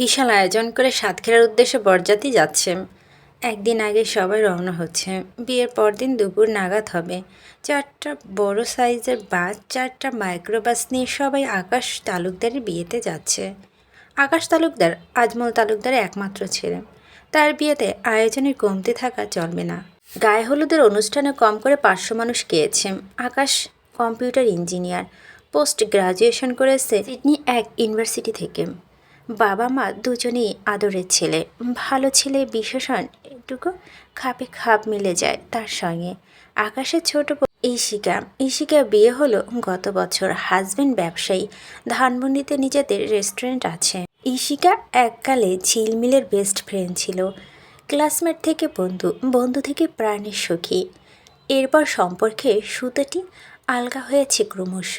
বিশাল আয়োজন করে সাতক্ষীরার উদ্দেশ্যে বরযাত্রী যাচ্ছে। একদিন আগে সবাই রওনা হচ্ছে। বিয়ের পরদিন দুপুর নাগাদ হবে। চারটা বড় সাইজের বাস চারটা মাইক্রোবাস নিয়ে সবাই আকাশ তালুকদারের বিয়েতে যাচ্ছে। আকাশ তালুকদার, আজমল তালুকদারের একমাত্র ছেলে। তার বিয়েতে আয়োজনের কমতি থাকা চলবে না। গায়ে হলুদের অনুষ্ঠানে কম করে পাঁচশো মানুষ গিয়েছে। Akash computer engineer, post graduation করেছে সিডনি এক ইউনিভার্সিটি থেকে। বাবা মা দুজনেই আদরের ছেলে। ভালো ছেলে বিশেষণ এটুকু খাপে খাপ মিলে যায় তার সঙ্গে। আকাশের ছোট বোন ঈশিকা। ঈশিকা বিয়ে হলো গত বছর। হাজবেন্ড ব্যবসায়ী। ধানমন্ডিতে নিজেদের রেস্টুরেন্ট আছে। ঈশিকা এককালে ঝিলমিলের বেস্ট ফ্রেন্ড ছিল। ক্লাসমেট থেকে বন্ধু। বন্ধু থেকে প্রাণের সখী। এরপর সম্পর্কে সুতোটি আলগা হয়েছে ক্রমশ।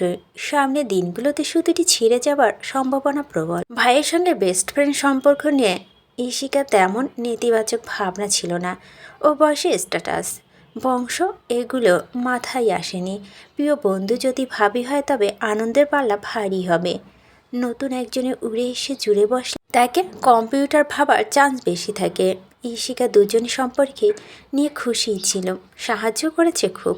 সামনে দিনগুলোতে সুতোটি ছিঁড়ে যাবার সম্ভাবনা প্রবল। ভাইয়ের সঙ্গে বেস্ট ফ্রেন্ড সম্পর্ক নিয়ে ঈশিকা তেমন নেতিবাচক ভাবনা ছিল না। ও বয়সে স্ট্যাটাস বংশ এগুলো মাথায় আসেনি। প্রিয় বন্ধু যদি ভাবি হয় তবে আনন্দের পাল্লা ভারী হবে। নতুন একজনে উড়ে এসে জুড়ে বসলে তাকে কম্পিউটার ভাবার চান্স বেশি থাকে। ঈশিকা দুজন সম্পর্কে নিয়ে খুশিই ছিল। সাহায্য করেছে খুব।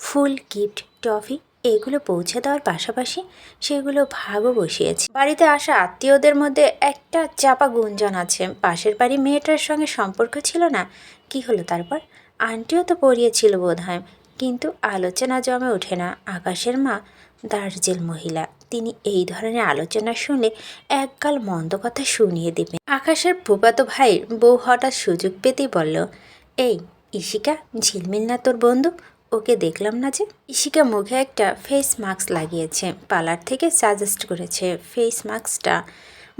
ফুল, গিফট টফি এগুলো পৌঁছে দেওয়ার পাশাপাশি সেগুলো ভাগও বসিয়েছে। বাড়িতে আসা আত্মীয়দের মধ্যে একটা চাপা গুঞ্জন আছে। পাশের বাড়ি মেয়েটার সঙ্গে সম্পর্ক ছিল না। কি হলো তারপর? আন্টিও তো পড়িয়েছিল বোধ হয় কিন্তু আলোচনা জমে ওঠে না। আকাশের মা দার্জেল মহিলা। তিনি এই ধরনের আলোচনা শুনলে একগাল মন্দ কথা শুনিয়ে দেবেন। আকাশের ফুপাতো ভাইয়ের বউ হঠাৎ সুযোগ পেতেই বলল, এই ইশিকা ঝিলমিল না তোর বন্ধু? ওকে দেখলাম না যে ইশিকা মুখে একটা ফেস মাস্ক লাগিয়েছে, পার্লার থেকে সাজেস্ট করেছে। ফেস মাস্কটা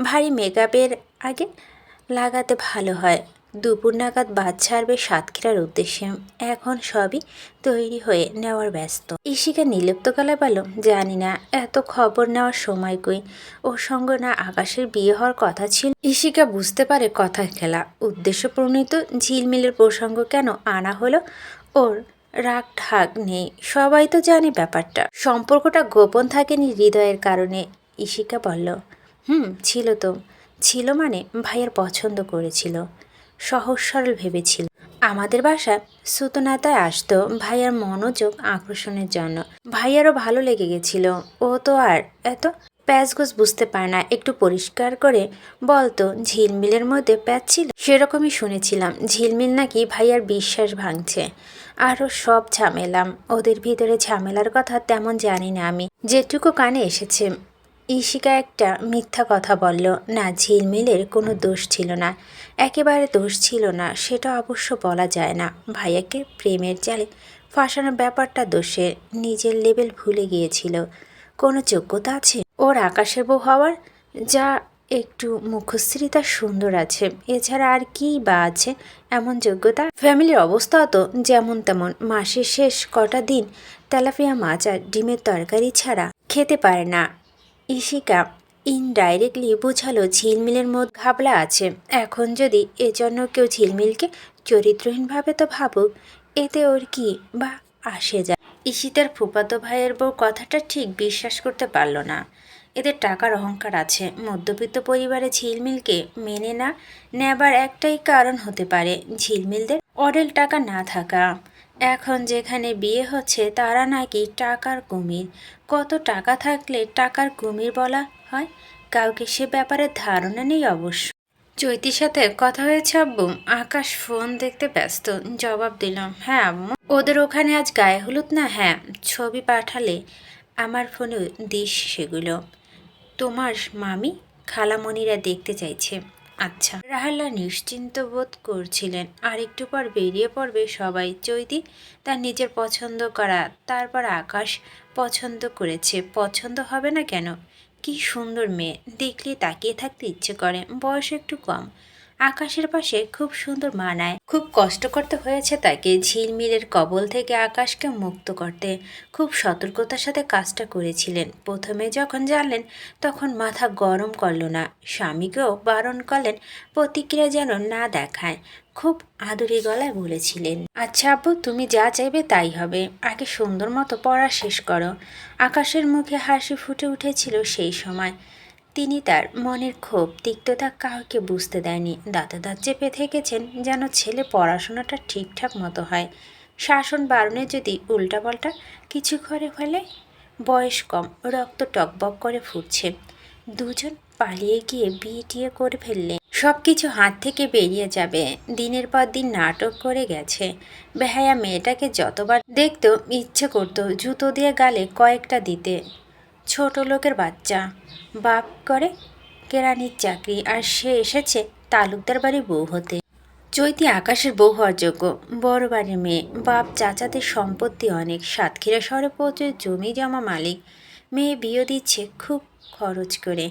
ভারী মেকআপের আগে লাগাতে ভালো হয়। দুপুর নাগাদ বাদ ছাড়বে সাতক্ষীরার উদ্দেশ্যে। এখন সবই তৈরি হয়ে নেওয়ার ব্যস্ত। ইশিকা নিলুপ্ত গলায় বলল, জানি না, এত খবর নেওয়ার সময় কই? ওর সঙ্গে না আকাশের বিয়ে হওয়ার কথা ছিল? ইশিকা বুঝতে পারে কথা খেলা। উদ্দেশ্য প্রণীত ঝিলমিলের প্রসঙ্গ কেন আনা হলো ওর রাগ ঢাক নেই, সবাই তো জানে ব্যাপারটা। সম্পর্কটা গোপন থাকেনি হৃদয়ের কারণে ইশিকা বলল। হুম, ছিল তো। ছিল মানে ভাইয়ের পছন্দ করেছিল। সহজ সরল ভেবেছিল। আমাদের বাসা সুতনাতায় আসতো ভাইয়ার মনোযোগ আকর্ষণের জন্য। ভাইয়ারও ভালো লেগে গেছিল। ও তো আর এত প্যাচগোছ বুঝতে পারে না। একটু পরিষ্কার করে বলতো, ঝিলমিলের মধ্যে প্যাচ ছিল? সেরকমই শুনেছিলাম। ঝিলমিল নাকি ভাইয়ার বিশ্বাস ভাঙছে। আরও সব ঝামেলাম। ওদের ভিতরে ঝামেলার কথা তেমন জানি না আমি। যেটুকু কানে এসেছে, ঈশিকা একটা মিথ্যা কথা বলল। না, ঝিলমিলের কোনো দোষ ছিল না। একেবারে দোষ ছিল না, সেটা অবশ্য বলা যায় না। ভাইয়াকে প্রেমের জালে ফাঁসানোর ব্যাপারটা দোষের নিজের লেভেল ভুলে গিয়েছিল। কোনো যোগ্যতা আছে? ওর আকাশের বউ হওয়ার যা একটু মুখশ্রী তার সুন্দর আছে। এছাড়া আর কি বা আছে এমন যোগ্যতা? ফ্যামিলির অবস্থাও তো যেমন তেমন। মাসের শেষ কটা দিন তেলাপিয়া মাছ আর ডিমের তরকারি ছাড়া খেতে পারে না। ইশিকা ইনডাইরেক্টলি বোঝালো ঝিলমিলের মধ্যে ঘাবলা আছে। এখন যদি এজন্য কেউ ঝিলমিলকে চরিত্রহীনভাবে তো ভাবুক, এতে ওর কি বা আসে যায়? ঈশিতার ফুপাতো ভাইয়ের বউ কথাটা ঠিক বিশ্বাস করতে পারল না। এদের টাকার অহংকার আছে। মধ্যবিত্ত পরিবারে ঝিলমিলকে মেনে না, নেবার একটাই কারণ হতে পারে ঝিলমিলদের অডেল টাকা না থাকা। এখন যেখানে বিয়ে হচ্ছে, তারা নাকি টাকার কুমির। কত টাকা থাকলে টাকার কুমির বলা হয়? কাউকে সে ব্যাপারে ধারণা নেই অবশ্য। চৈতির সাথে কথা হয়েছে, আব্বু। আকাশ ফোন দেখতে ব্যস্ত। জবাব দিলাম হ্যাঁ আম্মু। ওদের ওখানে আজ গায়ে হলুদ না? হ্যাঁ ছবি পাঠালে আমার ফোনে দিস সেগুলো। তোমার মামি খালামণিরা দেখতে চাইছে। আচ্ছা। রাহাল্লা নিশ্চিন্ত বোধ করছিলেন। আর একটু পর বেরিয়ে পড়বে সবাই। চৈতি তার নিজের পছন্দ করা, তারপর আকাশ পছন্দ করেছে। পছন্দ হবে না কেন? কি সুন্দর মেয়ে। দেখলে তাকিয়ে থাকতে ইচ্ছে করে। বয়স একটু কম। আকাশের পাশে খুব সুন্দর মানায়। খুব কষ্ট করতে হয়েছে তাকে ঝিলমিলের কবল থেকে আকাশকে মুক্ত করতে। খুব সতর্কতার সাথে কাজটা করেছিলেন। প্রথমে যখন জানলেন, তখন মাথা গরম করল না। স্বামীকেও বারণ করলেন, প্রতিক্রিয়া যেন না দেখায়। খুব আদুরি গলায় বলেছিলেন আচ্ছা আব্বু, তুমি যা চাইবে তাই হবে। আগে সুন্দর মতো পড়া শেষ করো। আকাশের মুখে হাসি ফুটে উঠেছিল সেই সময়। তিনি তার মনের ক্ষোভ, তিক্ততা কাউকে বুঝতে দেয়নি। দাঁত চেপে থেকেছেন যেন ছেলে পড়াশোনাটা ঠিকঠাক মতো হয়। শাসন বারণে যদি উল্টাপাল্টা কিছু করে ফেলে, বয়স কম, রক্ত টকবক করে ফুটছে। দুজন পালিয়ে গিয়ে বিয়ে টিয়ে করে ফেললে সব কিছু হাত থেকে বেরিয়ে যাবে। দিনের পর দিন নাটক করে গেছে। বেহায়া মেয়েটাকে যতবার দেখতো, ইচ্ছে করতো জুতো দিয়ে গালে কয়েকটা দিতে। ছোট লোকের বাচ্চা। বাপ করে কেরানির চাকরি আর সে এসেছে তালুকদার বাড়ি বউ হতে। চৈতি আকাশের বউ হওয়ার যোগ্য। বড় বাড়ির মেয়ে। বাপ চাচাদের সম্পত্তি অনেক। সাতক্ষীরা শহরে পৌঁছে জমি জমা মালিক। মেয়ে বিয়ে দিচ্ছে খুব খরচ করে।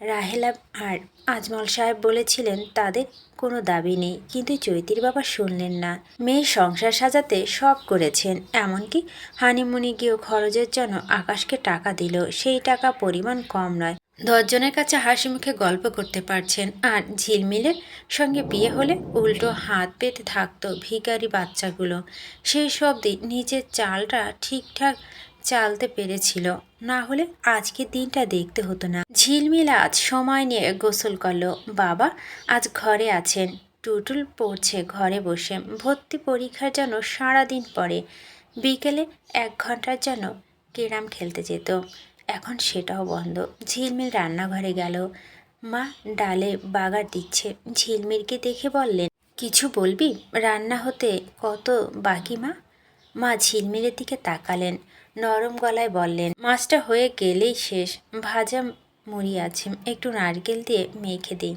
রাহেলা আর আজমল সাহেব বলেছিলেন, তাদের কোনো দাবি নেই। কিন্তু চৈতির বাবা শুনলেন না। মেয়ের সংসার সাজাতে সব করেছেন। এমনকি হানিমুনি গিয়েও খরচের জন্য আকাশকে টাকা দিল। সেই টাকা পরিমাণ কম নয়। দশজনের কাছে হাসি মুখে গল্প করতে পারছেন। আর ঝিলমিলের সঙ্গে বিয়ে হলে উল্টো হাত পেতে থাকতো ভিখারি বাচ্চাগুলো। সেই সব দিন নিজের চালটা ঠিকঠাক চালতে পেরেছিল। না হলে আজকে দিনটা দেখতে হতো না। ঝিলমিল আজ সময় নিয়ে গোসল করল। বাবা আজ ঘরে আছেন। টুটুল পড়ছে ঘরে বসে। ভর্তি পরীক্ষার জন্য সারাদিন পরে বিকেলে এক ঘণ্টার জন্য কেরাম খেলতে যেত। এখন সেটাও বন্ধ। ঝিলমিল রান্নাঘরে গেল। মা ডালে বাগার দিচ্ছে। ঝিলমিলকে দেখে বললেন, কিছু বলবি? রান্না হতে কত বাকি মা? মা ঝিলমিলের দিকে তাকালেন। নরম গলায় বললেন, মাছটা হয়ে গেলেই শেষ। ভাজা মুড়ি আছে, একটু নারকেল দিয়ে মেখে দিই।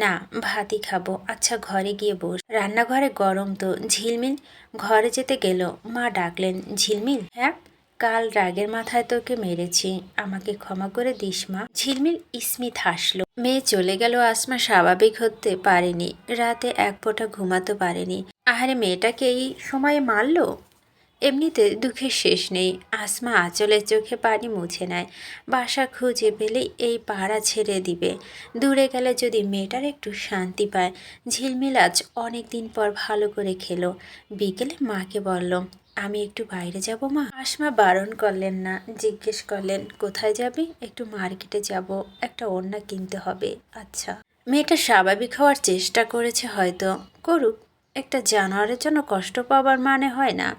না, ভাতই খাব। আচ্ছা ঘরে গিয়ে বস। রান্নাঘরে গরম তো, ঝিলমিল? ঘরে যেতে গেল। মা ডাকলেন, ঝিলমিল? হ্যাঁ কাল রাগের মাথায় তোকে মেরেছি। আমাকে ক্ষমা করে দিস, মা। ঝিলমিল স্মিত হাসলো, মেয়ে চলে গেল আসমা স্বাভাবিক হতে পারেনি। রাতে এক ফোঁটা ঘুমাতে পারেনি। আহারে, মেয়েটাকে এই সময়ে মারলো? এমনিতে দুঃখের শেষ নেই। আসমা আঁচলের চোখে পানি মুছে নেয়। বাসা খুঁজে পেলে এই পাড়া ছেড়ে দিবে। দূরে গেলে যদি মেয়েটার একটু শান্তি পায়। ঝিলমিল আজ অনেক দিন পর ভালো করে খেলো। বিকেলে মাকে বলল, আমি একটু বাইরে যাব মা? আসমা বারণ করলেন না। জিজ্ঞেস করলেন, কোথায় যাবি? একটু মার্কেটে যাব। একটা ওড়না কিনতে হবে। আচ্ছা। মেয়েটা স্বাভাবিক হওয়ার চেষ্টা করেছে হয়তো। করুক, একটা জানোয়ারের জন্য কষ্ট পাবার মানে হয় না।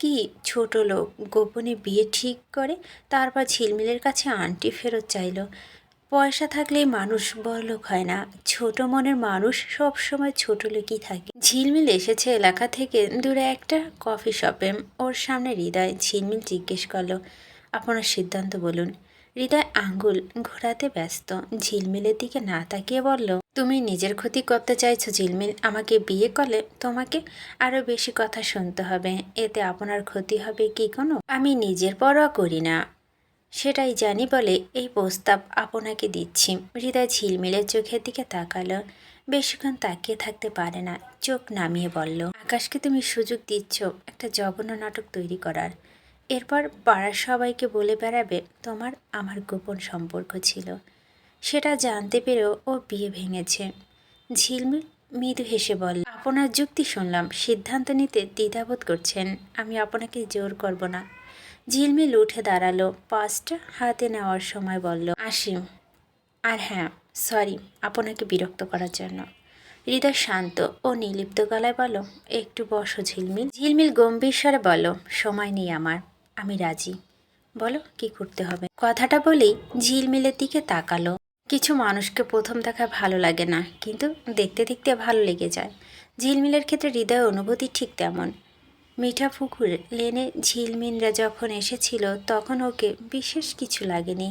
কি ছোট লোক, গোপনে বিয়ে ঠিক করে, তারপর ঝিলমিলের কাছে আন্টি ফেরত চাইল। পয়সা থাকলে মানুষ বড় লোক হয় না। ছোট মনের মানুষ সব সময় ছোট লোকই থাকে। ঝিলমিল এসেছে এলাকা থেকে দূরে একটা কফি শপে। ওর সামনে হৃদয় ঝিলমিল জিজ্ঞেস করল, আপনার সিদ্ধান্ত বলুন। হৃদয় আঙ্গুল ঘোরাতে ব্যস্ত। ঝিলমিলের দিকে না তাকিয়ে বলল, তুমি নিজের ক্ষতি করতে চাইছো, ঝিলমিল। আমাকে বিয়ে করলে তোমাকে আরও বেশি কথা শুনতে হবে। এতে আপনার ক্ষতি হবে কি কোনো? আমি নিজের পরোয়া করি না। সেটাই জানি বলে এই প্রস্তাব আপনাকে দিচ্ছি। হৃদয় ঝিলমিলের চোখের দিকে তাকালো। বেশিক্ষণ তাকিয়ে থাকতে পারে না। চোখ নামিয়ে বলল, আকাশকে তুমি সুযোগ দিচ্ছ একটা জঘন্য নাটক তৈরি করার। এরপর পাড়ার সবাইকে বলে বেড়াবে তোমার আমার গোপন সম্পর্ক ছিল। সেটা জানতে পেরেও ও বিয়ে ভেঙেছে। ঝিলমিল মৃদু হেসে বল আপনার যুক্তি শুনলাম। সিদ্ধান্ত নিতে দ্বিধাবোধ করছেন। আমি আপনাকে জোর করব না। ঝিলমিল উঠে দাঁড়াল, পাঁচটা হাতে নেওয়ার সময় বলল, আসি। আর হ্যাঁ সরি, আপনাকে বিরক্ত করার জন্য। হৃদয় শান্ত ও নির্লিপ্ত গলায় বলো একটু বসো ঝিলমিল। ঝিলমিল গম্ভীর স্বরে বলো সময় নেই আমার। আমি রাজি। বলো, কি করতে হবে? কথাটা বলেই ঝিলমিলের দিকে তাকালো। কিছু মানুষকে প্রথম দেখা ভালো লাগে না, কিন্তু দেখতে দেখতে ভালো লেগে যায়। ঝিলমিলের ক্ষেত্রে হৃদয় অনুভূতি ঠিক তেমন। মিঠা পুকুর লেনে ঝিলমিনরা যখন এসেছিল, তখন ওকে বিশেষ কিছু লাগেনি।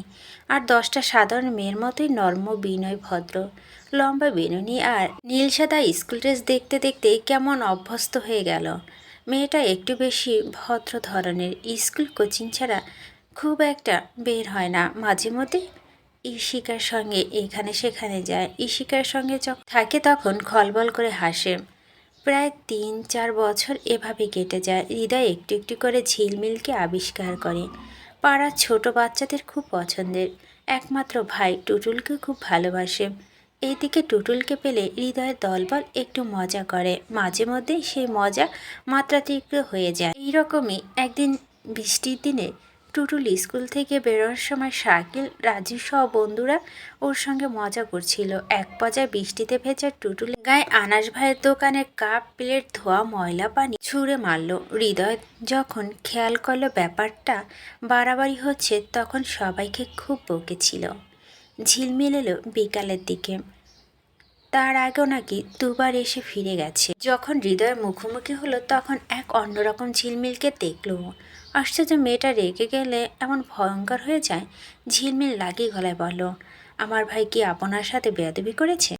আর দশটা সাধারণ মেয়ের মতোই নর্ম, বিনয়, ভদ্র। লম্বা বিনুনি আর নীল সাদা স্কুল ড্রেস দেখতে দেখতে কেমন অভ্যস্ত হয়ে গেল। মেয়েটা একটু বেশি ভদ্র ধরনের। স্কুল কোচিং ছাড়া খুব একটা বের হয় না। মাঝে মধ্যে ইশিকার সঙ্গে এখানে সেখানে যায়। ইশিকার সঙ্গে যখন থাকে তখন খলবল করে হাসে। প্রায় তিন, চার বছর এভাবে কেটে যায়। হৃদয় একটু একটু করে ঝিলমিলকে আবিষ্কার করে। পাড়ার ছোট বাচ্চাদের খুব পছন্দের। একমাত্র ভাই টুটুলকে খুব ভালোবাসে। এইদিকে টুটুলকে পেলে হৃদয়ের দলবল একটু মজা করে। মাঝে মধ্যেই সেই মজা মাত্রাতিরিক্ত হয়ে যায়। এইরকমই একদিন বৃষ্টির দিনে টুটুল স্কুল থেকে বেরোনোর সময় শাকিল রাজু সহ বন্ধুরা ওর সঙ্গে মজা করছিল। এক পর্যায়ে বৃষ্টিতে ভেজা টুটুল গায়ে আনাস ভাইয়ের দোকানে কাপ, প্লেট, ধোয়া, ময়লা, পানি ছুঁড়ে মারল। হৃদয় যখন খেয়াল করল ব্যাপারটা বাড়াবাড়ি হচ্ছে, তখন সবাইকে খুব বকেছিল। ঝিলমিল এলো বিকালের দিকে। তার আগেও নাকি দুবার এসে ফিরে গেছে। যখন হৃদয়ের মুখোমুখি হলো, তখন এক অন্যরকম ঝিলমিলকে দেখল। আশ্চর্য মেয়েটা রেগে গেলে এমন ভয়ঙ্কর হয়ে যায়, ঝিলমিল লাগিয়ে গলায় বলো আমার ভাই কি আপনার সাথে বেয়াদবি করেছে?